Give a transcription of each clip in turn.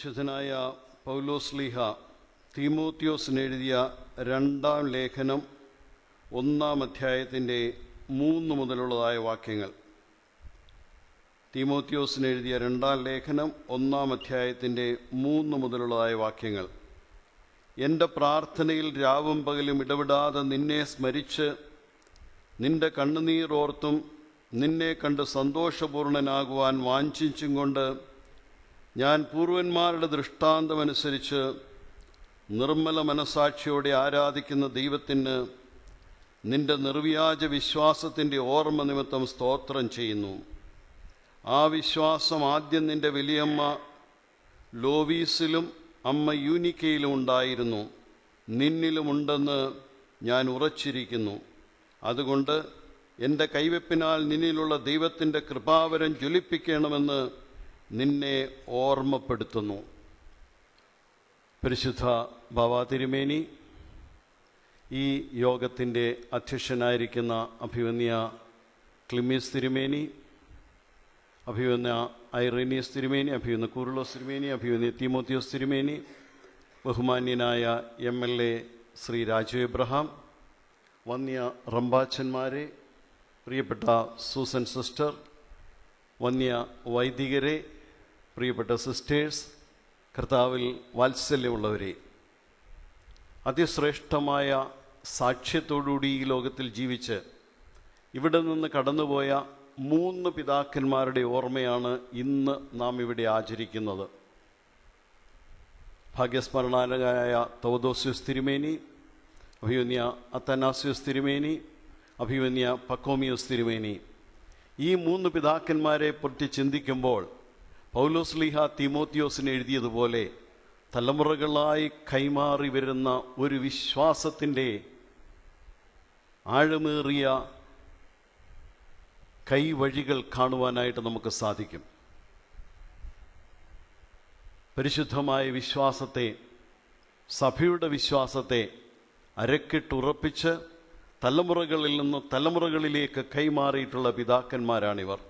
പരിശുദ്ധനായ പൗലോസ്ലീഹ തീമോത്യോസിന് എഴുതിയ രണ്ടാം ലേഖനം ഒന്നാം അധ്യായത്തിന്റെ മൂന്ന് മുതലുള്ളതായ വാക്യങ്ങൾ. തീമോത്യോസിന് എഴുതിയ രണ്ടാം ലേഖനം ഒന്നാം അധ്യായത്തിന്റെ മൂന്ന് മുതലുള്ളതായ വാക്യങ്ങൾ. എന്റെ പ്രാർത്ഥനയിൽ രാവും പകലും ഇടപെടാതെ നിന്നെ സ്മരിച്ച് നിന്റെ കണ്ണുനീർ ഓർത്തും നിന്നെ കണ്ട് സന്തോഷപൂർണനാകുവാൻ വാഞ്ചിച്ചും കൊണ്ട് ഞാൻ പൂർവന്മാരുടെ ദൃഷ്ടാന്തമനുസരിച്ച് നിർമ്മല മനസാക്ഷിയോടെ ആരാധിക്കുന്ന ദൈവത്തിന് നിന്റെ നിർവ്യാജ വിശ്വാസത്തിന്റെ ഓർമ്മ നിമിത്തം സ്തോത്രം ചെയ്യുന്നു. ആ വിശ്വാസം ആദ്യം നിന്റെ വലിയമ്മ ലോവീസിലും അമ്മ യൂനിക്കയിലും ഉണ്ടായിരുന്നു. നിന്നിലുമുണ്ടെന്ന് ഞാൻ ഉറച്ചിരിക്കുന്നു. അതുകൊണ്ട് എന്റെ കൈവെപ്പിനാൽ നിന്നിലുള്ള ദൈവത്തിന്റെ കൃപാവരം ജ്വലിപ്പിക്കണമെന്ന് നിന്നെ ഓർമ്മപ്പെടുത്തുന്നു. പരിശുദ്ധ ബാബാ തിരുമേനി ഈ യോഗത്തിന്റെ അധ്യക്ഷനായിരിക്കുന്ന അഭിവന്യ ക്ലിമീസ് തിരുമേനി അഭിവന്യ ഐറേനിയസ് തിരുമേനി അഭിവന്യ കൂറുളോസ് തിരുമേനി അഭിവന്യ തീമോത്തിയോസ് തിരുമേനി ബഹുമാന്യനായ M L A Shri Raju Abraham വന്യ റംബാച്ചന്മാരെ പ്രിയപ്പെട്ട സൂസൻ സിസ്റ്റർ വന്യ വൈദികരെ പ്രിയപ്പെട്ട സിസ്റ്റേഴ്സ് കർത്താവിൽ വാത്സല്യമുള്ളവരെ അതിശ്രേഷ്ഠമായ സാക്ഷ്യത്തോടുകൂടി ഈ ലോകത്തിൽ ജീവിച്ച് ഇവിടെ നിന്ന് കടന്നുപോയ മൂന്ന് പിതാക്കന്മാരുടെ ഓർമ്മയാണ് ഇന്ന് നാം ഇവിടെ ആചരിക്കുന്നത്. ഭാഗ്യസ്മരണാലയായ തവദോസ്യൂസ് തിരുമേനി അഭിമന്യ അത്തനാസ്യൂസ് തിരുമേനി അഭിമന്യ പക്കോമിയോസ് തിരുമേനി. ഈ മൂന്ന് പിതാക്കന്മാരെ പറ്റി ചിന്തിക്കുമ്പോൾ പൗലോസ്ലിഹ തിമോത്തിയോസിന് എഴുതിയതുപോലെ തലമുറകളായി കൈമാറി വരുന്ന ഒരു വിശ്വാസത്തിന്റെ ആഴമേറിയ കൈവഴികൾ കാണുവാനായിട്ട് നമുക്ക് സാധിക്കും. പരിശുദ്ധമായ വിശ്വാസത്തെ സഭയുടെ വിശ്വാസത്തെ അരക്കിട്ടുറപ്പിച്ച് തലമുറകളിൽ നിന്ന് തലമുറകളിലേക്ക് കൈമാറിയിട്ടുള്ള പിതാക്കന്മാരാണിവർ.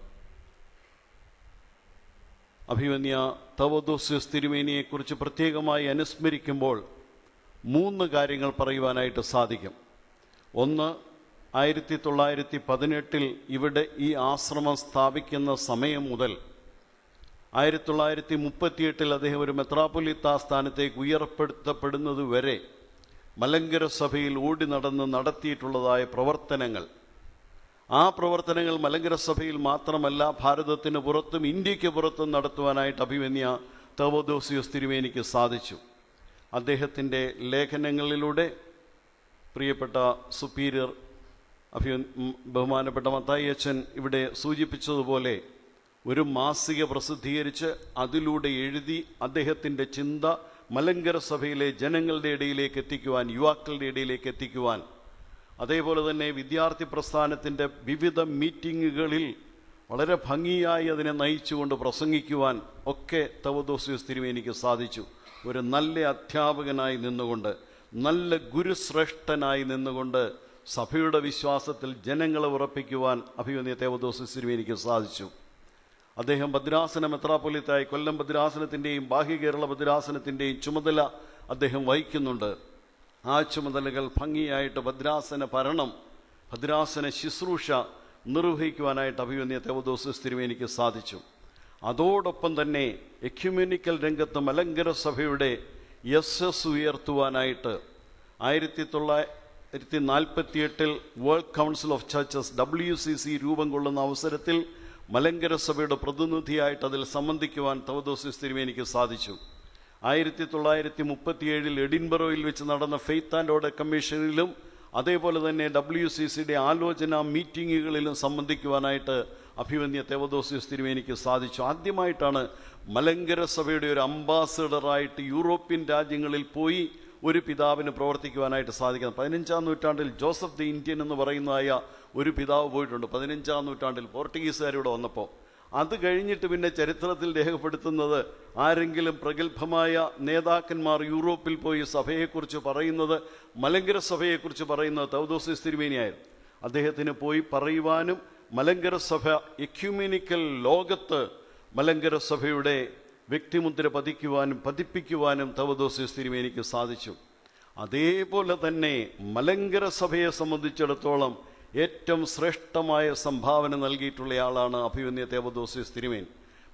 അഭിമന്യ തവദോസ്യസ് തിരുമേനിയെക്കുറിച്ച് പ്രത്യേകമായി അനുസ്മരിക്കുമ്പോൾ മൂന്ന് കാര്യങ്ങൾ പറയുവാനായിട്ട് സാധിക്കും. ഒന്ന് ആയിരത്തി തൊള്ളായിരത്തി പതിനെട്ടിൽ ഇവിടെ ഈ ആശ്രമം സ്ഥാപിക്കുന്ന സമയം മുതൽ ആയിരത്തി തൊള്ളായിരത്തി മുപ്പത്തിയെട്ടിൽ അദ്ദേഹം ഒരു മെത്രാപൊലിത്ത സ്ഥാനത്തേക്ക് ഉയർപ്പെടുത്തപ്പെടുന്നത് വരെ മലങ്കര സഭയിൽ ഓടി നടന്ന് നടത്തിയിട്ടുള്ളതായ പ്രവർത്തനങ്ങൾ. ആ പ്രവർത്തനങ്ങൾ മലങ്കര സഭയിൽ മാത്രമല്ല ഭാരതത്തിന് പുറത്തും ഇന്ത്യയ്ക്ക് പുറത്തും നടത്തുവാനായിട്ട് അഭിമന്യ തവോദോസിയോസ് തിരുമേനിക്ക് സാധിച്ചു. അദ്ദേഹത്തിന്റെ ലേഖനങ്ങളിലൂടെ പ്രിയപ്പെട്ട സുപ്പീരിയർ അഭി ബഹുമാനപ്പെട്ട മത്തായി അച്ഛൻ ഇവിടെ സൂചിപ്പിച്ചതുപോലെ ഒരു മാസിക പ്രസിദ്ധീകരിച്ച് അതിലൂടെ എഴുതി അദ്ദേഹത്തിന്റെ ചിന്ത മലങ്കര സഭയിലെ ജനങ്ങളുടെ ഇടയിലേക്ക് എത്തിക്കുവാൻ യുവാക്കളുടെ ഇടയിലേക്ക് എത്തിക്കുവാൻ അതേപോലെ തന്നെ വിദ്യാർത്ഥി പ്രസ്ഥാനത്തിന്റെ വിവിധ മീറ്റിങ്ങുകളിൽ വളരെ ഭംഗിയായി അതിനെ നയിച്ചുകൊണ്ട് പ്രസംഗിക്കുവാൻ ഒക്കെ തവദോസിയസ് തിരുമേനിക്ക് സാധിച്ചു. ഒരു നല്ല അധ്യാപകനായി നിന്നുകൊണ്ട് നല്ല ഗുരുശ്രേഷ്ഠനായി നിന്നുകൊണ്ട് സഭയുടെ വിശ്വാസത്തിൽ ജനങ്ങളെ ഉറപ്പിക്കുവാൻ അഭിമന്യ തേവദോസിയസ് തിരുമേനിക്ക് സാധിച്ചു. അദ്ദേഹം ഭദ്രാസന മെത്രാപ്പൊലിത്തായി കൊല്ലം ഭദ്രാസനത്തിന്റെയും ബാഹ്യ കേരള ഭദ്രാസനത്തിന്റെയും ചുമതല അദ്ദേഹം വഹിക്കുന്നുണ്ട്. ആ ചുമതലകൾ ഭംഗിയായിട്ട് ഭദ്രാസന ഭരണം ഭദ്രാസന ശുശ്രൂഷ നിർവഹിക്കുവാനായിട്ട് അഭിമന്യ ദേവദോസ് തിരുമേനിക്ക് സാധിച്ചു. അതോടൊപ്പം തന്നെ എക്യുമെനിക്കൽ രംഗത്ത് മലങ്കര സഭയുടെ യശസ് ഉയർത്തുവാനായിട്ട് ആയിരത്തി തൊള്ളായിരത്തി നാൽപ്പത്തിയെട്ടിൽ World Council of Churches W C C രൂപം കൊള്ളുന്ന അവസരത്തിൽ മലങ്കര സഭയുടെ പ്രതിനിധിയായിട്ട് അതിൽ സംബന്ധിക്കുവാൻ തവദോസ് തിരുമേനിക്ക് സാധിച്ചു. ആയിരത്തി തൊള്ളായിരത്തി മുപ്പത്തിയേഴിൽ എഡിൻബറോയിൽ വെച്ച് നടന്ന ഫെയ്ത്ത് ആൻഡ് ഓർഡർ കമ്മീഷനിലും അതേപോലെ തന്നെ ഡബ്ല്യു സി സിയുടെ ആലോചന മീറ്റിങ്ങുകളിലും സംബന്ധിക്കുവാനായിട്ട് അഭിമന്യ തേവദോസിയസ് തിരുമേനിക്ക് സാധിച്ചു. ആദ്യമായിട്ടാണ് മലങ്കര സഭയുടെ ഒരു അംബാസഡറായിട്ട് യൂറോപ്യൻ രാജ്യങ്ങളിൽ പോയി ഒരു പിതാവിന് പ്രവർത്തിക്കുവാനായിട്ട് സാധിക്കുന്നത്. പതിനഞ്ചാം നൂറ്റാണ്ടിൽ ജോസഫ് ദി ഇന്ത്യൻ എന്ന് പറയുന്നതായ ഒരു പിതാവ് പോയിട്ടുണ്ട്. പതിനഞ്ചാം നൂറ്റാണ്ടിൽ പോർട്ടുഗീസുകാരിവിടെ വന്നപ്പോൾ അത് കഴിഞ്ഞിട്ട് പിന്നെ ചരിത്രത്തിൽ രേഖപ്പെടുത്തുന്നത് ആരെങ്കിലും പ്രഗത്ഭമായ നേതാക്കന്മാർ യൂറോപ്പിൽ പോയി സഭയെക്കുറിച്ച് പറയുന്നത് മലങ്കര സഭയെക്കുറിച്ച് പറയുന്നത് തൗദോസിസ് തിരുമേനിയായിരുന്നു. അദ്ദേഹത്തിന് പോയി പറയുവാനും മലങ്കര സഭ എക്യുമിനിക്കൽ ലോകത്ത് മലങ്കര സഭയുടെ വ്യക്തിമുദ്ര പതിക്കുവാനും പതിപ്പിക്കുവാനും തവദോസിസ് തിരുമേനിക്ക് സാധിച്ചു. അതേപോലെ തന്നെ മലങ്കര സഭയെ സംബന്ധിച്ചിടത്തോളം ഏറ്റവും ശ്രേഷ്ഠമായ സംഭാവന നൽകിയിട്ടുള്ളയാളാണ് അഭിമന്യ ദേവദോസിസ് തിരുമേൻ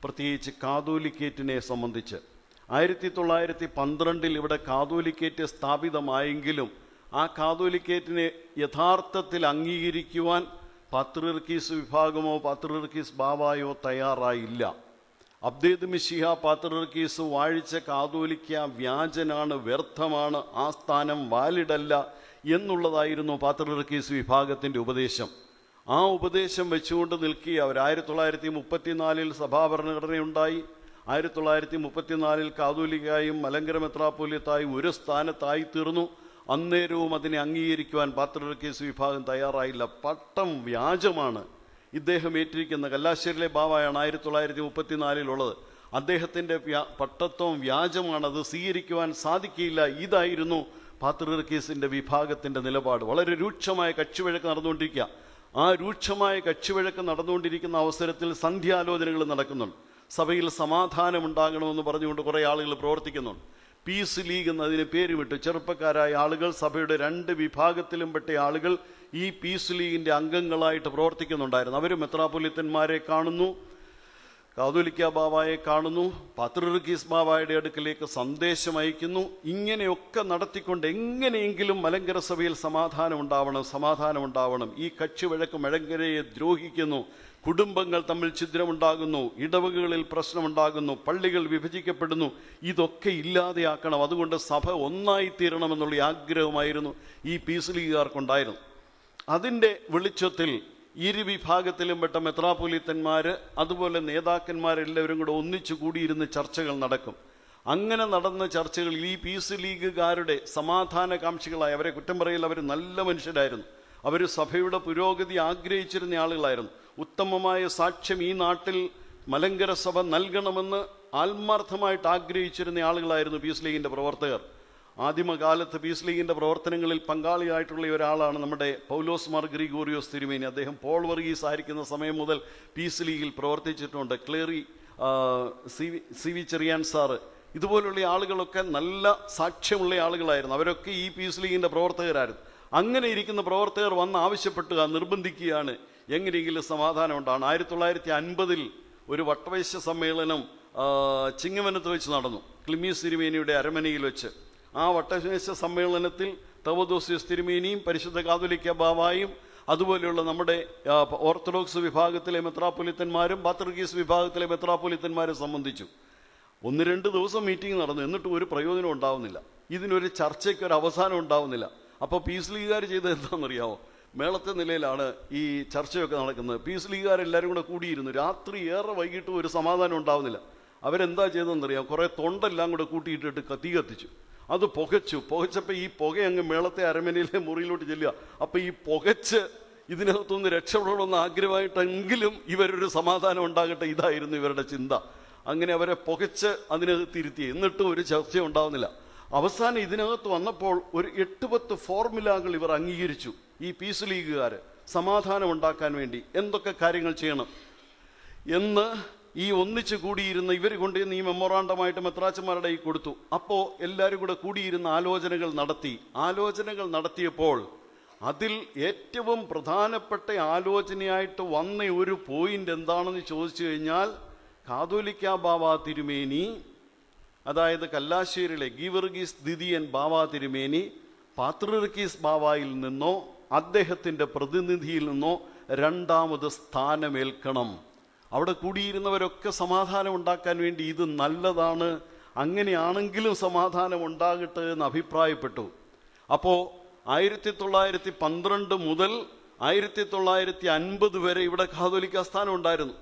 പ്രത്യേകിച്ച് കാതോലിക്കേറ്റിനെ സംബന്ധിച്ച്. ആയിരത്തി തൊള്ളായിരത്തി പന്ത്രണ്ടിൽ ഇവിടെ കാതോലിക്കേറ്റ് സ്ഥാപിതമായെങ്കിലും ആ കാതോലിക്കേറ്റിനെ യഥാർത്ഥത്തിൽ അംഗീകരിക്കുവാൻ പാത്രിർക്കീസ് വിഭാഗമോ പാത്രിർക്കീസ് ബാബായോ തയ്യാറായില്ല. അബ്ദേദ് മിഷിഹ പാത്രിർക്കീസ് വാഴിച്ച കാതോലിക്ക വ്യാജനാണ് വ്യർത്ഥമാണ് ആ സ്ഥാനം വാലിഡല്ല എന്നുള്ളതായിരുന്നു പാത്രർക്കീസ് വിഭാഗത്തിന്റെ ഉപദേശം. ആ ഉപദേശം വെച്ചുകൊണ്ട് നിൽക്കി അവർ ആയിരത്തി തൊള്ളായിരത്തി മുപ്പത്തിനാലിൽ സഭാഭരണഘടനയുണ്ടായി. ആയിരത്തി തൊള്ളായിരത്തി മുപ്പത്തിനാലിൽ കാതോലിക്കായും മലങ്കര മെത്രാപ്പോലിയത്തായും ഒരു സ്ഥാനത്തായി തീർന്നു അന്നേരവും അതിനെ അംഗീകരിക്കുവാൻ പാത്രിർക്കീസ് വിഭാഗം തയ്യാറായില്ല. പട്ടം വ്യാജമാണ്. ഇദ്ദേഹം ഏറ്റിരിക്കുന്ന കല്ലാശ്ശേരിയിലെ ബാവയാണ് ആയിരത്തി തൊള്ളായിരത്തി മുപ്പത്തിനാലിലുള്ളത് അദ്ദേഹത്തിന്റെ പട്ടത്വം വ്യാജമാണ്. അത് സ്വീകരിക്കുവാൻ സാധിക്കില്ല. ഇതായിരുന്നു പാത്രിർക്കീസിന്റെ വിഭാഗത്തിന്റെ നിലപാട് വളരെ രൂക്ഷമായ കക്ഷിവഴക്ക് നടന്നുകൊണ്ടിരിക്കുക. ആ രൂക്ഷമായ കക്ഷിവഴക്ക് നടന്നുകൊണ്ടിരിക്കുന്ന അവസരത്തിൽ സന്ധ്യാലോചനകൾ നടക്കുന്നുണ്ട്. സഭയിൽ സമാധാനം ഉണ്ടാകണമെന്ന് പറഞ്ഞുകൊണ്ട് കുറേ ആളുകൾ പ്രവർത്തിക്കുന്നുണ്ട്. പീസ് ലീഗ് എന്നതിന് പേരുമിട്ടു ചെറുപ്പക്കാരായ ആളുകൾ സഭയുടെ രണ്ട് വിഭാഗത്തിലും പെട്ട ആളുകൾ ഈ പീസ് ലീഗിന്റെ അംഗങ്ങളായിട്ട് പ്രവർത്തിക്കുന്നുണ്ടായിരുന്നു. അവർ മെത്രാപൊലിത്തന്മാരെ കാണുന്നു. കാതോലിക്ക ബാബായെ കാണുന്നു. പത്രീസ് ബാബായുടെ അടുക്കിലേക്ക് സന്ദേശം അയക്കുന്നു. ഇങ്ങനെയൊക്കെ നടത്തിക്കൊണ്ട് എങ്ങനെയെങ്കിലും മലങ്കര സഭയിൽ സമാധാനം ഉണ്ടാവണം സമാധാനം ഉണ്ടാവണം. ഈ കക്ഷി വഴക്ക് മലങ്കരയെ ദ്രോഹിക്കുന്നു. കുടുംബങ്ങൾ തമ്മിൽ ഛിദ്രമുണ്ടാകുന്നു. ഇടവകകളിൽ പ്രശ്നമുണ്ടാകുന്നു. പള്ളികൾ വിഭജിക്കപ്പെടുന്നു. ഇതൊക്കെ ഇല്ലാതെയാക്കണം. അതുകൊണ്ട് സഭ ഒന്നായി തീരണമെന്നുള്ള ആഗ്രഹമായിരുന്നു ഈ പീസ് ലീഗുകാർക്കുണ്ടായിരുന്നു അതിന്റെ വെളിച്ചത്തിൽ ഇരു വിഭാഗത്തിലും പെട്ട മെത്രാപൊലീത്തന്മാർ അതുപോലെ നേതാക്കന്മാരെല്ലാവരും കൂടെ ഒന്നിച്ചു കൂടിയിരുന്ന് ചർച്ചകൾ നടക്കും. അങ്ങനെ നടന്ന ചർച്ചകളിൽ ഈ പീസ് ലീഗുകാരുടെ സമാധാനകാംക്ഷികളായ അവരെ കുറ്റം പറയില്ല അവർ നല്ല മനുഷ്യരായിരുന്നു. അവർ സഭയുടെ പുരോഗതി ആഗ്രഹിച്ചിരുന്ന ആളുകളായിരുന്നു. ഉത്തമമായ സാക്ഷ്യം ഈ നാട്ടിൽ മലങ്കര സഭ നൽകണമെന്ന് ആത്മാർത്ഥമായിട്ട് ആഗ്രഹിച്ചിരുന്ന ആളുകളായിരുന്നു പീസ് ലീഗിന്റെ പ്രവർത്തകർ. ആദിമകാലത്ത് പീസ് ലീഗിന്റെ പ്രവർത്തനങ്ങളിൽ പങ്കാളിയായിട്ടുള്ള ഒരാളാണ് നമ്മുടെ പൗലോസ് മാർ ഗ്രിഗോറിയോസ് തിരുമേനി. അദ്ദേഹം പോൾ വർഗീസ് ആയിരിക്കുന്ന സമയം മുതൽ പീസ് ലീഗിൽ പ്രവർത്തിച്ചിട്ടുണ്ട്. ക്ലേറി സി വി- ചെറിയാൻ സാറ് ഇതുപോലുള്ള ആളുകളൊക്കെ നല്ല സാക്ഷ്യമുള്ള ആളുകളായിരുന്നു. അവരൊക്കെ ഈ പീസ് ലീഗിന്റെ പ്രവർത്തകരായിരുന്നു. അങ്ങനെ ഇരിക്കുന്ന പ്രവർത്തകർ വന്ന് ആവശ്യപ്പെട്ടുക നിർബന്ധിക്കുകയാണ്. എങ്ങനെയെങ്കിലും സമാധാനം ഉണ്ടാണ് ആയിരത്തി തൊള്ളായിരത്തി അൻപതിൽ ഒരു വട്ടവേശ സമ്മേളനം ചിങ്ങവനത്ത് വെച്ച് നടന്നു. ക്ലിമീസ് തിരുമേനിയുടെ അരമനയിൽ വെച്ച്. ആ വട്ടശേഷ സമ്മേളനത്തിൽ തവദോസിയസ് തിരുമേനിയും പരിശുദ്ധ കാതോലിക്ക ബാവായും അതുപോലെയുള്ള നമ്മുടെ ഓർത്തഡോക്സ് വിഭാഗത്തിലെ മെത്രാപ്പൊലിത്തന്മാരും പാത്രികീസ് വിഭാഗത്തിലെ മെത്രാപ്പൊലിത്തന്മാരും സംബന്ധിച്ചു. ഒന്ന് രണ്ട് ദിവസം മീറ്റിംഗ് നടന്നു. എന്നിട്ടും ഒരു പ്രയോജനം ഉണ്ടാവുന്നില്ല. ഇതിനൊരു ചർച്ചയ്ക്ക് ഒരു അവസാനം ഉണ്ടാവുന്നില്ല. അപ്പോൾ പീസ് ലീഗുകാർ ചെയ്തത് എന്താണെന്നറിയാമോ മേളത്തെ നിലയിലാണ് ഈ ചർച്ചയൊക്കെ നടക്കുന്നത്. പീസ് ലീഗുകാരെല്ലാവരും കൂടെ കൂടിയിരുന്നു. രാത്രി ഏറെ വൈകിട്ടും ഒരു സമാധാനം ഉണ്ടാവുന്നില്ല. അവരെന്താ ചെയ്തതെന്നറിയാം കുറേ തൊണ്ടെല്ലാം കൂടെ കൂട്ടിയിട്ടിട്ട് കത്തി കത്തിച്ചു. അത് പുകച്ചു. പുകച്ചപ്പോൾ ഈ പുക അങ്ങ് മേളത്തെ അരമനയിലെ മുറിയിലോട്ട് ചെല്ലുക. അപ്പം ഈ പുകച്ച് ഇതിനകത്തുനിന്ന് രക്ഷപ്പെടണമെന്ന് ആഗ്രഹമായിട്ടെങ്കിലും ഇവരൊരു സമാധാനം ഉണ്ടാകട്ടെ? ഇതായിരുന്നു ഇവരുടെ ചിന്ത. അങ്ങനെ അവരെ പുകച്ച് അതിനകത്ത് ഇരുത്തി എന്നിട്ടും ഒരു ചർച്ച ഉണ്ടാവുന്നില്ല. അവസാനം ഇതിനകത്ത് വന്നപ്പോൾ ഒരു എട്ട് പത്ത് ഫോർമുലകൾ ഇവർ അംഗീകരിച്ചു. ഈ പീസ് ലീഗുകാർ സമാധാനം ഉണ്ടാക്കാൻ വേണ്ടി. എന്തൊക്കെ കാര്യങ്ങൾ ചെയ്യണം? എന്ന് ഈ ഒന്നിച്ച് കൂടിയിരുന്ന ഇവർ കൊണ്ടുവന്ന് ഈ മെമ്മോറാണ്ടമായിട്ട് മെത്രാച്ചന്മാരുടെ ഈ കൊടുത്തു. അപ്പോൾ എല്ലാവരും കൂടെ കൂടിയിരുന്ന ആലോചനകൾ നടത്തി. ആലോചനകൾ നടത്തിയപ്പോൾ അതിൽ ഏറ്റവും പ്രധാനപ്പെട്ട ആലോചനയായിട്ട് വന്ന ഒരു പോയിന്റ് എന്താണെന്ന് ചോദിച്ചു കഴിഞ്ഞാൽ കാതോലിക്ക ബാബ തിരുമേനി അതായത് കല്ലാശ്ശേരിയിലെ ഗീവർഗീസ് ദിദിയൻ ബാബ തിരുമേനി പാത്രിർക്കീസ് ബാബായിൽ നിന്നോ അദ്ദേഹത്തിന്റെ പ്രതിനിധിയിൽ നിന്നോ രണ്ടാമത് സ്ഥാനമേൽക്കണം. അവിടെ കൂടിയിരുന്നവരൊക്കെ സമാധാനം ഉണ്ടാക്കാൻ വേണ്ടി ഇത് നല്ലതാണ് അങ്ങനെയാണെങ്കിലും സമാധാനം ഉണ്ടാകട്ടെ എന്ന് അഭിപ്രായപ്പെട്ടു. അപ്പോൾ ആയിരത്തി തൊള്ളായിരത്തി പന്ത്രണ്ട് മുതൽ ആയിരത്തി തൊള്ളായിരത്തി അൻപത് വരെ ഇവിടെ കാതോലിക്ക സ്ഥാനം ഉണ്ടായിരുന്നു.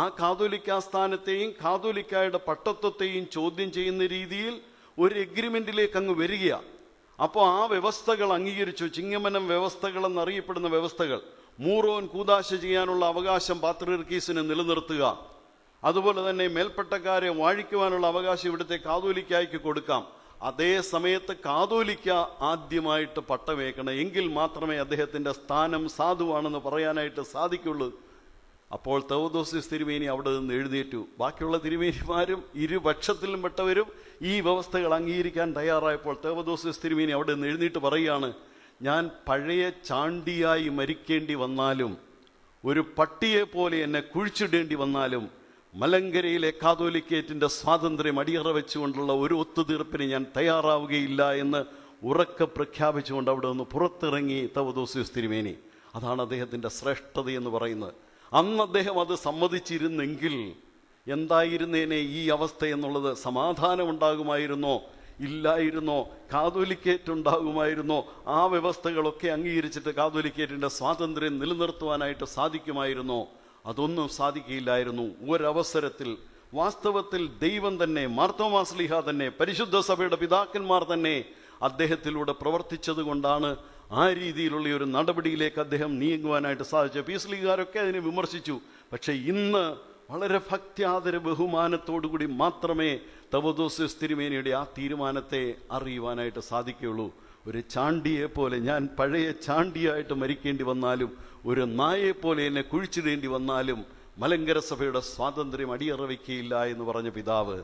ആ കാതോലിക്ക സ്ഥാനത്തെയും കാതോലിക്കായുടെ പട്ടത്വത്തെയും ചോദ്യം ചെയ്യുന്ന രീതിയിൽ ഒരു എഗ്രിമെന്റിലേക്ക് അങ്ങ് വരികയാണ് അപ്പോൾ ആ വ്യവസ്ഥകൾ അംഗീകരിച്ചു. ചിങ്ങമനം വ്യവസ്ഥകൾ എന്നറിയപ്പെടുന്ന വ്യവസ്ഥകൾ. മൂറോൻ കൂതാശ ചെയ്യാനുള്ള അവകാശം പാത്രീർക്കീസിന് നിലനിർത്തുക. അതുപോലെ തന്നെ മേൽപ്പെട്ടക്കാരെ വാഴിക്കുവാനുള്ള അവകാശം ഇവിടുത്തെ കാതോലിക്കായ്ക്ക് കൊടുക്കാം. അതേ സമയത്ത് കാതോലിക്ക ആദ്യമായിട്ട് പട്ടമേക്കണം. എങ്കിൽ മാത്രമേ അദ്ദേഹത്തിന്റെ സ്ഥാനം സാധുവാണെന്ന് പറയാനായിട്ട് സാധിക്കുള്ളൂ. അപ്പോൾ തവദോസിസ് തിരുമേനി അവിടെ നിന്ന് എഴുന്നേറ്റു. ബാക്കിയുള്ള തിരുമേനിമാരും ഇരുപക്ഷത്തിലും പെട്ടവരും ഈ വ്യവസ്ഥകൾ അംഗീകരിക്കാൻ തയ്യാറായപ്പോൾ തവദോസിസ് തിരുമേനി അവിടെ നിന്ന് എഴുന്നേറ്റ് പറയുകയാണ് ഞാൻ പഴയ ചാണ്ടിയായി മരിക്കേണ്ടി വന്നാലും ഒരു പട്ടിയെ പോലെ എന്നെ കുഴിച്ചിടേണ്ടി വന്നാലും മലങ്കരയിലെ കാതോലിക്കേറ്റിന്റെ സ്വാതന്ത്ര്യം അടിയറ വെച്ചുകൊണ്ടുള്ള ഒരു ഒത്തുതീർപ്പിന് ഞാൻ തയ്യാറാവുകയില്ല എന്ന് ഉറക്കെ പ്രഖ്യാപിച്ചുകൊണ്ട് അവിടെ നിന്ന് പുറത്തിറങ്ങി തവദോസിയസ് തിരുമേനി. അതാണ് അദ്ദേഹത്തിന്റെ ശ്രേഷ്ഠത എന്ന് പറയുന്നത്. അന്ന് അദ്ദേഹം അത് സമ്മതിച്ചിരുന്നെങ്കിൽ എന്തായിരുന്നേനെ ഈ അവസ്ഥ എന്നുള്ളത് സമാധാനം ഉണ്ടാകുമായിരുന്നോ ഇല്ലായിരുന്നോ? കാതോലിക്കേറ്റ് ഉണ്ടാകുമായിരുന്നോ ആ വ്യവസ്ഥകളൊക്കെ അംഗീകരിച്ചിട്ട് കാതോലിക്കേറ്റിന്റെ സ്വാതന്ത്ര്യം നിലനിർത്തുവാനായിട്ട് സാധിക്കുമായിരുന്നോ? അതൊന്നും സാധിക്കില്ലായിരുന്നു ഒരവസരത്തിൽ വാസ്തവത്തിൽ ദൈവം തന്നെ മാർത്തോമാസ്ലിഹ തന്നെ പരിശുദ്ധ സഭയുടെ പിതാക്കന്മാർ തന്നെ അദ്ദേഹത്തിലൂടെ പ്രവർത്തിച്ചത് കൊണ്ടാണ് ആ രീതിയിലുള്ള ഒരു നടപടിയിലേക്ക് അദ്ദേഹം നീങ്ങുവാനായിട്ട് സാധിച്ചു പീസ്ലികാരൊക്കെ അതിനെ വിമർശിച്ചു. പക്ഷേ ഇന്ന് വളരെ ഭക്ത്യാദര ബഹുമാനത്തോടുകൂടി മാത്രമേ തവദോസ് തിരുമേനിയുടെ ആ തീരുമാനത്തെ അറിയുവാനായിട്ട് സാധിക്കുകയുള്ളൂ. ഒരു ചാണ്ടിയെ പോലെ ഞാൻ പഴയ ചാണ്ടിയായിട്ട് മരിക്കേണ്ടി വന്നാലും ഒരു നായെപ്പോലെ പോലെ എന്നെ കുഴിച്ചിടേണ്ടി വന്നാലും മലങ്കര സഭയുടെ സ്വാതന്ത്ര്യം അടിയറവയ്ക്കുകയില്ല എന്ന് പറഞ്ഞ പിതാവ്.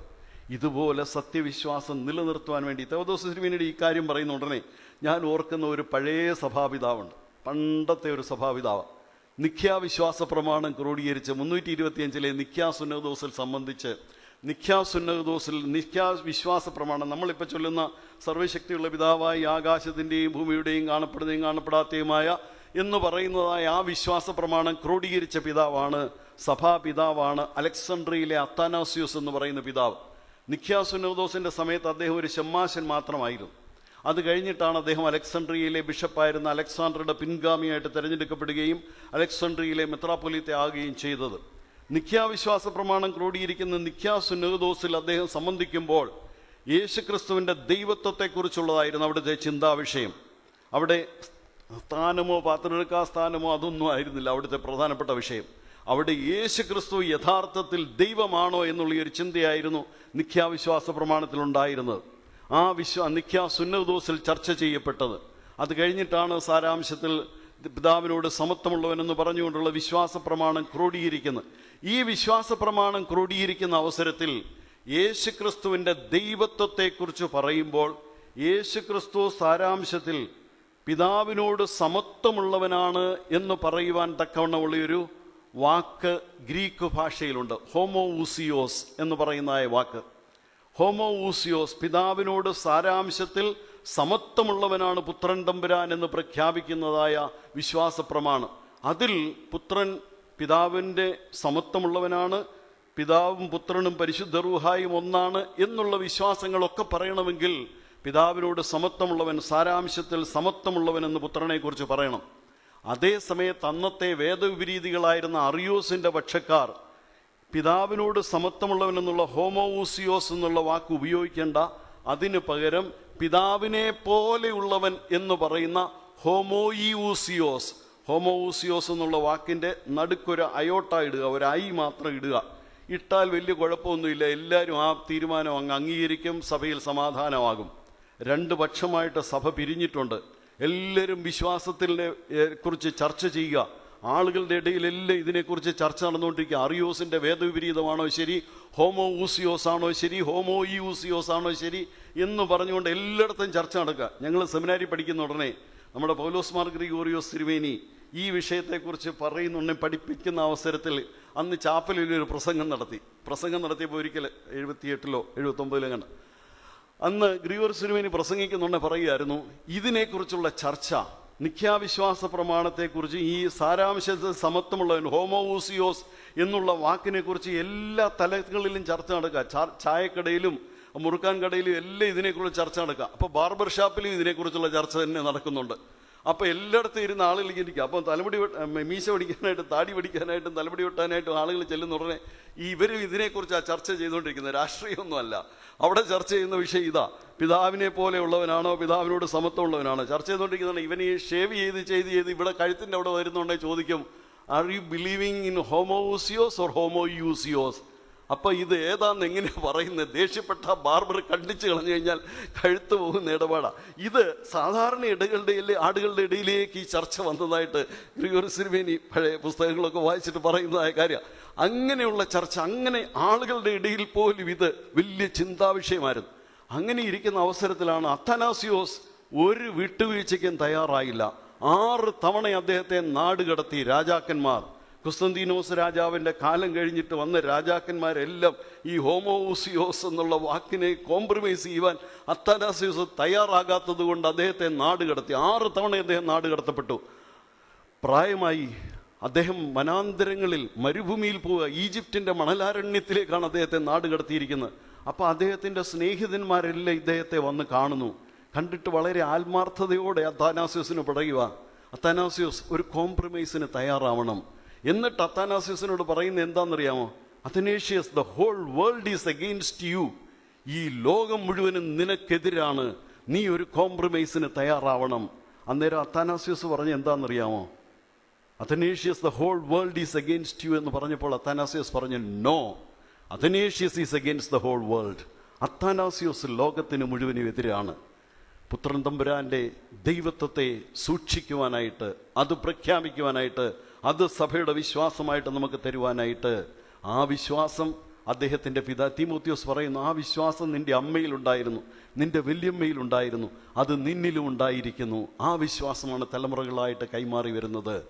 ഇതുപോലെ സത്യവിശ്വാസം നിലനിർത്തുവാൻ വേണ്ടി തവദോസ് തിരുമേനിയുടെ ഈ കാര്യം പറയുന്ന ഉടനെ ഞാൻ ഓർക്കുന്ന ഒരു പഴയ സഭാപിതാവുണ്ട്. പണ്ടത്തെ ഒരു സഭാപിതാവ്. നിഖ്യാവിശ്വാസ പ്രമാണം ക്രോഡീകരിച്ച് മുന്നൂറ്റി ഇരുപത്തിയഞ്ചിലെ അഞ്ചിലെ സുന്നദോസിൽ സംബന്ധിച്ച് നിഖ്യാ സുന്നദോസിൽ നിഖ്യാ വിശ്വാസ പ്രമാണം നമ്മളിപ്പോൾ ചൊല്ലുന്ന സർവശക്തിയുള്ള പിതാവായി ആകാശത്തിന്റെയും ഭൂമിയുടെയും കാണപ്പെടുന്നതും കാണപ്പെടാത്തതുമായ എന്ന് പറയുന്നതായ ആ വിശ്വാസ പ്രമാണം ക്രോഡീകരിച്ച പിതാവാണ് സഭാപിതാവാണ് അലക്സാണ്ട്രിയിലെ അത്താനാസ്യൂസ് എന്ന് പറയുന്ന പിതാവ്. നിഖ്യാ സുന്നദോസിന്റെ സമയത്ത് അദ്ദേഹം ഒരു ഷമ്മാശൻ മാത്രമായിരുന്നു. അത് കഴിഞ്ഞിട്ടാണ് അദ്ദേഹം അലക്സാണ്ട്രിയയിലെ ബിഷപ്പായിരുന്ന അലക്സാണ്ടറുടെ പിൻഗാമിയായിട്ട് തെരഞ്ഞെടുക്കപ്പെടുകയും അലക്സാണ്ട്രിയയിലെ മെത്രാപ്പൊലീത്തെ ആകുകയും ചെയ്തത്. നിഖ്യാവിശ്വാസ പ്രമാണം ക്രോഡീകരിക്കുന്ന നിഖ്യാ സുന്നദോസിൽ അദ്ദേഹം സംബന്ധിക്കുമ്പോൾ യേശുക്രിസ്തുവിന്റെ ദൈവത്വത്തെക്കുറിച്ചുള്ളതായിരുന്നു അവിടുത്തെ ചിന്താവിഷയം. അവിടെ സ്ഥാനമോ പാത്രമെടുക്കാ സ്ഥാനമോ അതൊന്നും ആയിരുന്നില്ല അവിടുത്തെ പ്രധാനപ്പെട്ട വിഷയം. അവിടെ യേശു ക്രിസ്തു യഥാർത്ഥത്തിൽ ദൈവമാണോ എന്നുള്ള ഒരു ചിന്തയായിരുന്നു നിഖ്യാവിശ്വാസ പ്രമാണത്തിൽ ഉണ്ടായിരുന്നത് ആ വിശ്വ നിഖ്യാ സുന്നദോസിൽ ചർച്ച ചെയ്യപ്പെട്ടത്. അത് കഴിഞ്ഞിട്ടാണ് സാരാംശത്തിൽ പിതാവിനോട് സമത്വമുള്ളവനെന്ന് പറഞ്ഞുകൊണ്ടുള്ള വിശ്വാസ പ്രമാണം ക്രോഡീകരിക്കുന്നത്. ഈ വിശ്വാസ പ്രമാണം ക്രോഡീകരിക്കുന്ന അവസരത്തിൽ യേശുക്രിസ്തുവിന്റെ ദൈവത്വത്തെക്കുറിച്ച് പറയുമ്പോൾ യേശുക്രിസ്തു സാരാംശത്തിൽ പിതാവിനോട് സമത്വമുള്ളവനാണ് എന്ന് പറയുവാൻ തക്കവണ്ണമുള്ളൊരു വാക്ക് ഗ്രീക്ക് ഭാഷയിലുണ്ട്. ഹോമോ ഊസിയോസ് എന്ന് പറയുന്നതായ വാക്ക്. ഹോമോ ഊസിയോസ് പിതാവിനോട് സാരാംശത്തിൽ സമത്വമുള്ളവനാണ് പുത്രൻ തമ്പുരാൻ എന്ന് പ്രഖ്യാപിക്കുന്നതായ വിശ്വാസ പ്രമാണം അതിൽ പുത്രൻ പിതാവിന്റെ സമത്വമുള്ളവനാണ് പിതാവും പുത്രനും പരിശുദ്ധ റൂഹായും ഒന്നാണ് എന്നുള്ള വിശ്വാസങ്ങളൊക്കെ പറയണമെങ്കിൽ പിതാവിനോട് സമത്വമുള്ളവൻ സാരാംശത്തിൽ സമത്വമുള്ളവൻ എന്ന് പുത്രനെക്കുറിച്ച് പറയണം. അതേസമയത്ത് അന്നത്തെ വേദവിപരീതികളായിരുന്ന അറിയോസിന്റെ പക്ഷക്കാർ പിതാവിനോട് സമത്വമുള്ളവൻ എന്നുള്ള ഹോമോഊസിയോസ് എന്നുള്ള വാക്ക് ഉപയോഗിക്കേണ്ട അതിന് പകരം പിതാവിനെ പോലെയുള്ളവൻ എന്ന് പറയുന്ന ഹോമോയിയൂസിയോസ്. ഹോമോഊസിയോസ് എന്നുള്ള വാക്കിന്റെ നടുക്കൊരു അയോട്ട ഇടുക ഒരു ഐ മാത്രം ഇടുക. ഇട്ടാൽ വലിയ കുഴപ്പമൊന്നുമില്ല. എല്ലാവരും ആ തീരുമാനം അങ്ങ് അംഗീകരിക്കും സഭയിൽ സമാധാനമാകും. രണ്ട് പക്ഷമായിട്ട് സഭ പിരിഞ്ഞിട്ടുണ്ട്. എല്ലാവരും വിശ്വാസത്തിനെ കുറിച്ച് ചർച്ച ചെയ്യുക. ആളുകളുടെ ഇടയിലെല്ലാം ഇതിനെക്കുറിച്ച് ചർച്ച നടന്നുകൊണ്ടിരിക്കുക. അറിയോസിന്റെ വേദവിപരീതമാണോ ശരി? ഹോമോ ഊസിയോസ് ആണോ ശരി? ഹോമോ ഈ ഊസിയോസ് ആണോ ശരി? എന്ന് പറഞ്ഞുകൊണ്ട് എല്ലായിടത്തും ചർച്ച നടക്കുക. ഞങ്ങൾ സെമിനാരി പഠിക്കുന്ന ഉടനെ നമ്മുടെ പൗലോസ് മാർ ഗ്രിഗോറിയോസ് തിരുവേനി ഈ വിഷയത്തെക്കുറിച്ച് പറയുന്നുണ്ടെ പഠിപ്പിക്കുന്ന അവസരത്തിൽ അന്ന് ചാപ്പലിൽ ഒരു പ്രസംഗം നടത്തി. പ്രസംഗം നടത്തിയപ്പോൾ ഒരിക്കൽ എഴുപത്തിയെട്ടിലോ എഴുപത്തൊമ്പതിലോ കണ്ട. അന്ന് ഗ്രിഗോർ സിനിമേനി പ്രസംഗിക്കുന്നുണ്ടെ പറയുമായിരുന്നു ഇതിനെക്കുറിച്ചുള്ള ചർച്ച നിഖ്യാവിശ്വാസ പ്രമാണത്തെക്കുറിച്ച് ഈ സാരാംശത്തിൽ സമത്വമുള്ളവൻ ഹോമോസിയോസ് എന്നുള്ള വാക്കിനെക്കുറിച്ച് എല്ലാ തലങ്ങളിലും ചർച്ച നടക്കുക. ചായക്കടയിലും മുറുക്കാൻ കടയിലും എല്ലാം ഇതിനെക്കുറിച്ച് ചർച്ച നടക്കുക. അപ്പോൾ ബാർബർ ഷാപ്പിലും ഇതിനെക്കുറിച്ചുള്ള ചർച്ച തന്നെ നടക്കുന്നുണ്ട്. അപ്പൊ എല്ലായിടത്തും ഇരുന്ന് ആളുകൾ ഇരിക്കും. അപ്പം തലമുടി മീശ പിടിക്കാനായിട്ടും താടി പിടിക്കാനായിട്ടും തലമുടി വെട്ടാനായിട്ടും ആളുകൾ ചെല്ലുന്ന ഉടനെ ഈ ഇവരും ഇതിനെക്കുറിച്ച് ചർച്ച ചെയ്തുകൊണ്ടിരിക്കുന്നത് രാഷ്ട്രീയമൊന്നുമല്ല. അവിടെ ചർച്ച ചെയ്യുന്ന വിഷയം ഇതാ. പിതാവിനെ പോലെയുള്ളവനാണോ പിതാവിനോട് സമത്വമുള്ളവനാണോ? ചർച്ച ചെയ്തുകൊണ്ടിരിക്കുന്നതാണ്. ഇവൻ ഷേവ് ചെയ്ത് ചെയ്ത് ചെയ്ത് ഇവിടെ കഴുത്തിന്റെ അവിടെ വരുന്നുണ്ടെങ്കിൽ ചോദിക്കും are you believing in homoousios or homoiousios അപ്പൊ ഇത് ഏതാന്ന് എങ്ങനെ പറയുന്നത് ദേഷ്യപ്പെട്ട ബാർബർ കണ്ടിച്ചു കളഞ്ഞു കഴിഞ്ഞാൽ കഴുത്ത് പോകുന്ന ഇടപാടാ. ഇത് സാധാരണ ഇടകളുടെ ആടുകളുടെ ഇടയിലേക്ക് ഈ ചർച്ച വന്നതായിട്ട് ഗ്രിഗോറി സിനിമേനി പഴയ പുസ്തകങ്ങളൊക്കെ വായിച്ചിട്ട് പറയുന്നതായ കാര്യം. അങ്ങനെയുള്ള ചർച്ച അങ്ങനെ ആളുകളുടെ ഇടയിൽ പോലും ഇത് വലിയ ചിന്താവിഷയമായിരുന്നു. അങ്ങനെ ഇരിക്കുന്ന അവസരത്തിലാണ് അത്തനാസിയോസ് ഒരു വിട്ടുവീഴ്ചയ്ക്കും തയ്യാറായില്ല. ആറ് തവണ അദ്ദേഹത്തെ നാടുകടത്തി രാജാക്കന്മാർ. കുസ്തന്തീനോസ് രാജാവിന്റെ കാലം കഴിഞ്ഞിട്ട് വന്ന രാജാക്കന്മാരെല്ലാം ഈ ഹോമോസിയോസ് എന്നുള്ള വാക്കിനെ കോംപ്രമൈസ് ചെയ്യുവാൻ അത്താനാസിയോസ് തയ്യാറാകാത്തത് കൊണ്ട് അദ്ദേഹത്തെ നാട് കടത്തി. ആറ് തവണ അദ്ദേഹം നാട് കടത്തപ്പെട്ടു. പ്രായമായി അദ്ദേഹം വനാന്തരങ്ങളിൽ മരുഭൂമിയിൽ പോവുക ഈജിപ്തിന്റെ മണലാരണ്യത്തിലേക്കാണ് അദ്ദേഹത്തെ നാട് കടത്തിയിരിക്കുന്നത്. അപ്പോൾ അദ്ദേഹത്തിന്റെ സ്നേഹിതന്മാരെല്ലാം ഇദ്ദേഹത്തെ വന്ന് കാണുന്നു. കണ്ടിട്ട് വളരെ ആത്മാർത്ഥതയോടെ അത്താനാസിയോസിന് പിടയുക. അത്താനാസിയോസ് ഒരു കോംപ്രമൈസിന് തയ്യാറാവണം. എന്നിട്ട് അത്താനാസിയസിനോട് പറയുന്നത് എന്താണെന്നറിയാമോ? Athanasius the whole world is against you ഈ ലോകം മുഴുവനും നിനക്കെതിരാണ്. നീ ഒരു കോംപ്രമൈസിന് തയ്യാറാവണം. അന്നേരം അത്താനാസിയസ് പറഞ്ഞ എന്താണെന്നറിയാമോ? Athanasius the whole world is against you എന്ന് പറഞ്ഞപ്പോൾ അത്താനാസിയസ് പറഞ്ഞു no Athanasius is against the whole world Athanasius ലോകത്തിന് മുഴുവനും എതിരാണ്. പുത്രൻ തമ്പുരാന്റെ ദൈവത്വത്തെ സൂക്ഷിക്കുവാനായിട്ട് അത് പ്രഖ്യാപിക്കുവാനായിട്ട് അത് സഭയുടെ വിശ്വാസമായിട്ട് നമുക്ക് തരുവാനായിട്ട് ആ വിശ്വാസം അദ്ദേഹത്തിന്റെ പിതാ തിമോത്യോസ് പറയുന്നു ആ വിശ്വാസം നിന്റെ അമ്മയിലുണ്ടായിരുന്നു നിന്റെ വല്യമ്മയിലുണ്ടായിരുന്നു അത് നിന്നിലും ഉണ്ടായിരിക്കുന്നു. ആ വിശ്വാസമാണ് തലമുറകളായിട്ട് കൈമാറി വരുന്നത്.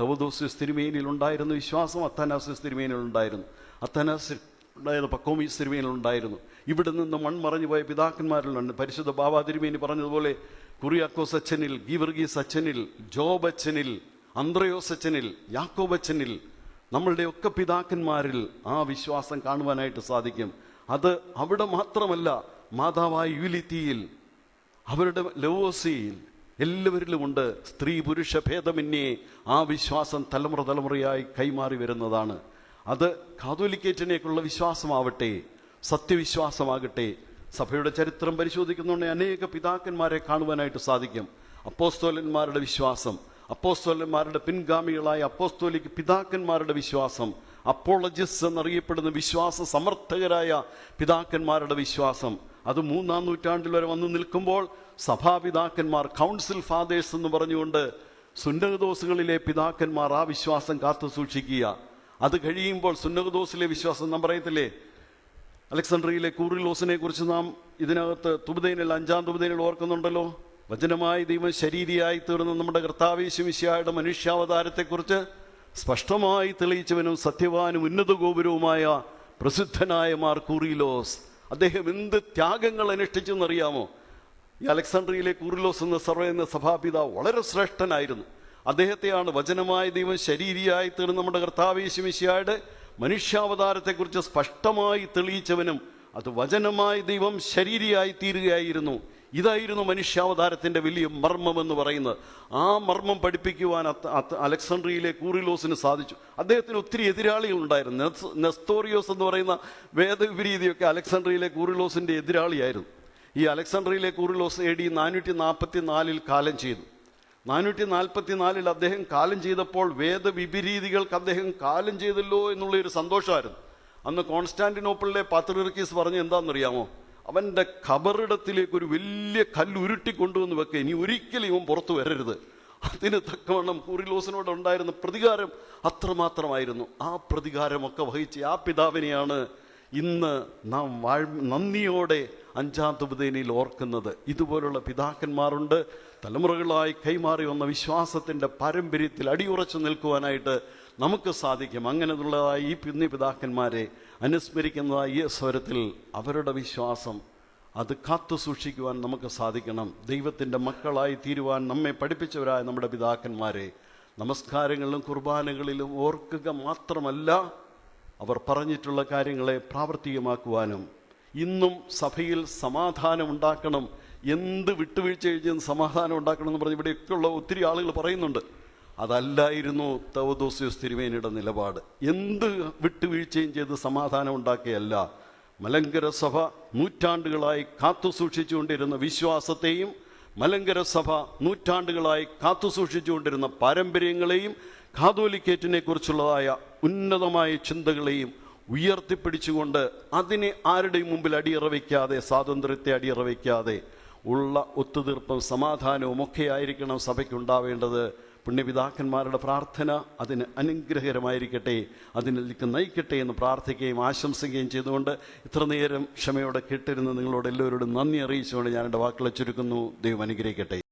തവദോസ്യസ് തിരുമേനിയിൽ ഉണ്ടായിരുന്ന വിശ്വാസം അത്താനാസ്യസ് തിരുമേനിയിൽ ഉണ്ടായിരുന്നു. അത്താനാസ് ഉണ്ടായിരുന്ന പക്കോമീസ് തിരുമേനിൽ ഉണ്ടായിരുന്നു. ഇവിടെ നിന്ന് മൺമറഞ്ഞു പോയ പിതാക്കന്മാരിലുണ്ട്. പരിശുദ്ധ ബാബാ തിരുമേനി പറഞ്ഞതുപോലെ കുറിയാക്കോസ് അച്ഛനിൽ ഗീവർഗീസ് അച്ഛനിൽ ജോബ് അച്ഛനിൽ അന്ത്രയോസ് യാക്കോബച്ചനിൽ നമ്മളുടെയൊക്കെ പിതാക്കന്മാരിൽ ആ വിശ്വാസം കാണുവാനായിട്ട് സാധിക്കും. അത് അവിടെ മാത്രമല്ല മാതാവായ യുലിത്തിയിൽ അവരുടെ ലവോസിയിൽ എല്ലാവരിലുമുണ്ട്. സ്ത്രീ പുരുഷ ഭേദമന്യേ ആ വിശ്വാസം തലമുറ തലമുറയായി കൈമാറി വരുന്നതാണ്. അത് കാതോലിക്കേറ്റിനേക്കുള്ള വിശ്വാസമാവട്ടെ സത്യവിശ്വാസമാകട്ടെ സഭയുടെ ചരിത്രം പരിശോധിക്കുന്നുണ്ടെങ്കിൽ അനേക പിതാക്കന്മാരെ കാണുവാനായിട്ട് സാധിക്കും. അപ്പോസ്തോലന്മാരുടെ വിശ്വാസം അപ്പോസ്തോലന്മാരുടെ പിൻഗാമികളായ അപ്പോസ്തോലിക്ക് പിതാക്കന്മാരുടെ വിശ്വാസം അപ്പോളജിസ് എന്നറിയപ്പെടുന്ന വിശ്വാസ സമർത്ഥകരായ പിതാക്കന്മാരുടെ വിശ്വാസം. അത് മൂന്നാം നൂറ്റാണ്ടിൽ വരെ വന്നു നിൽക്കുമ്പോൾ സഭാപിതാക്കന്മാർ കൗൺസിൽ ഫാദേഴ്സ് എന്ന് പറഞ്ഞുകൊണ്ട് സുന്നകദോസുകളിലെ പിതാക്കന്മാർ ആ വിശ്വാസം കാത്തു സൂക്ഷിക്കുക. അത് കഴിയുമ്പോൾ സുന്നകദോസിലെ വിശ്വാസം നാം പറയത്തില്ലേ? അലക്സാണ്ട്രിയയിലെ കൂറിലോസിനെ കുറിച്ച് നാം ഇതിനകത്ത് തുബുദൈനിൽ അഞ്ചാം തുബുദൈനിൽ ഓർക്കുന്നുണ്ടല്ലോ? വചനമായി ദൈവം ശരീരിയായി തീർന്ന നമ്മുടെ കർത്താവേശുമിശിയായുടെ മനുഷ്യാവതാരത്തെക്കുറിച്ച് സ്പഷ്ടമായി തെളിയിച്ചവനും സത്യവാനും ഉന്നത ഗോപുരവുമായ പ്രസിദ്ധനായ മാർ കൂറിലോസ് അദ്ദേഹം എന്ത് ത്യാഗങ്ങൾ അനുഷ്ഠിച്ചെന്നറിയാമോ ഈ അലക്സാണ്ട്രിയയിലെ കൂറിലോസ് എന്ന സർവ എന്ന സഭാപിതാവ് വളരെ ശ്രേഷ്ഠനായിരുന്നു. അദ്ദേഹത്തെയാണ് വചനമായ ദൈവം ശരീരിയായി തീർന്ന നമ്മുടെ കർത്താവേശുമിശിയായുടെ മനുഷ്യാവതാരത്തെക്കുറിച്ച് സ്പഷ്ടമായി തെളിയിച്ചവനും അത് വചനമായി ദൈവം ശരീരിയായി തീരുകയായിരുന്നു. ഇതായിരുന്നു മനുഷ്യാവതാരത്തിന്റെ വലിയ മർമ്മം എന്ന് പറയുന്നത്. ആ മർമ്മം പഠിപ്പിക്കുവാൻ അലക്സാണ്ട്രിയയിലെ കൂറിലോസിന് സാധിച്ചു. അദ്ദേഹത്തിന് ഒത്തിരി എതിരാളികളുണ്ടായിരുന്നു നെസ്- നെസ്തോറിയോസ് എന്ന് പറയുന്ന വേദവിപരീതിയൊക്കെ അലക്സാണ്ട്രിയയിലെ കൂറിലോസിന്റെ എതിരാളിയായിരുന്നു. ഈ അലക്സാണ്ട്രിയയിലെ കൂറിലോസ് എ ഡി നാനൂറ്റി നാൽപ്പത്തി നാലിൽ കാലം ചെയ്തു. നാനൂറ്റി നാൽപ്പത്തി നാലിൽ അദ്ദേഹം കാലം ചെയ്തപ്പോൾ വേദവിപരീതികൾക്ക് അദ്ദേഹം കാലം ചെയ്തല്ലോ എന്നുള്ളൊരു സന്തോഷമായിരുന്നു. അന്ന് കോൺസ്റ്റാന്റിനോപ്പിളിലെ പാത്രിർക്കീസ് പറഞ്ഞ് എന്താണെന്നറിയാമോ? അവന്റെ ഖബറിടത്തിലേക്ക് ഒരു വലിയ കല്ല് ഉരുട്ടി കൊണ്ടുവന്ന് വെക്കുക ഇനി ഒരിക്കലും ഇവൻ പുറത്തു വരരുത്. അതിന് തക്കവണ്ണം കൂറിലോസിനോട് ഉണ്ടായിരുന്ന പ്രതികാരം അത്രമാത്രമായിരുന്നു. ആ പ്രതികാരമൊക്കെ വഹിച്ച് ആ പിതാവിനെയാണ് ഇന്ന് നാം വാഴ് നന്ദിയോടെ അഞ്ചാം തുബുദേനിയിൽ ഓർക്കുന്നത്. ഇതുപോലുള്ള പിതാക്കന്മാരുണ്ട്. തലമുറകളായി കൈമാറി വന്ന വിശ്വാസത്തിന്റെ പാരമ്പര്യത്തിൽ അടിയുറച്ചു നിൽക്കുവാനായിട്ട് നമുക്ക് സാധിക്കും. അങ്ങനെയുള്ളതായ ഈ പിന്നി പിതാക്കന്മാരെ അനുസ്മരിക്കുന്നതായി ഈ സ്വരത്തിൽ അവരുടെ വിശ്വാസം അത് കാത്തു സൂക്ഷിക്കുവാൻ നമുക്ക് സാധിക്കണം. ദൈവത്തിന്റെ മക്കളായി തീരുവാൻ നമ്മെ പഠിപ്പിച്ചവരായ നമ്മുടെ പിതാക്കന്മാരെ നമസ്കാരങ്ങളിലും കുർബാനകളിലും ഓർക്കുക മാത്രമല്ല അവർ പറഞ്ഞിട്ടുള്ള കാര്യങ്ങളെ പ്രാവർത്തികമാക്കുവാനും ഇന്നും സഭയിൽ സമാധാനം ഉണ്ടാക്കണം. എന്ത് വിട്ടുവീഴ്ച കഴിഞ്ഞ് സമാധാനം ഉണ്ടാക്കണം എന്ന് പറഞ്ഞ് ഇവിടെയൊക്കെയുള്ള ഒത്തിരി ആളുകൾ പറയുന്നുണ്ട്. അതല്ലായിരുന്നു തവദോസ്യോസ് തിരുമേനിയുടെ നിലപാട്. എന്ത് വിട്ടുവീഴ്ചയും ചെയ്ത് സമാധാനം ഉണ്ടാക്കിയല്ല. മലങ്കര സഭ നൂറ്റാണ്ടുകളായി കാത്തു സൂക്ഷിച്ചുകൊണ്ടിരുന്ന വിശ്വാസത്തെയും മലങ്കര സഭ നൂറ്റാണ്ടുകളായി കാത്തു സൂക്ഷിച്ചുകൊണ്ടിരുന്ന പാരമ്പര്യങ്ങളെയും കാതോലിക്കേറ്റിനെ കുറിച്ചുള്ളതായ ഉന്നതമായ ചിന്തകളെയും ഉയർത്തിപ്പിടിച്ചുകൊണ്ട് അതിനെ ആരുടെയും മുമ്പിൽ അടിയറ വയ്ക്കാതെ സ്വാതന്ത്ര്യത്തെ അടിയറ വയ്ക്കാതെ ഉള്ള ഒത്തുതീർപ്പും സമാധാനവും ഒക്കെ ആയിരിക്കണം സഭയ്ക്കുണ്ടാവേണ്ടത്. പുണ്യപിതാക്കന്മാരുടെ പ്രാർത്ഥന അതിന് അനുഗ്രഹകരമായിരിക്കട്ടെ അതിലേക്ക് നയിക്കട്ടെ എന്ന് പ്രാർത്ഥിക്കുകയും ആശംസിക്കുകയും ചെയ്തുകൊണ്ട് ഇത്ര നേരം ക്ഷമയോടെ കേട്ടിരുന്ന നിങ്ങളോട് എല്ലാവരോടും നന്ദി അറിയിച്ചുകൊണ്ട് ഞാൻ എന്റെ വാക്കുകളെ ചുരുക്കുന്നു. ദൈവം അനുഗ്രഹിക്കട്ടെ.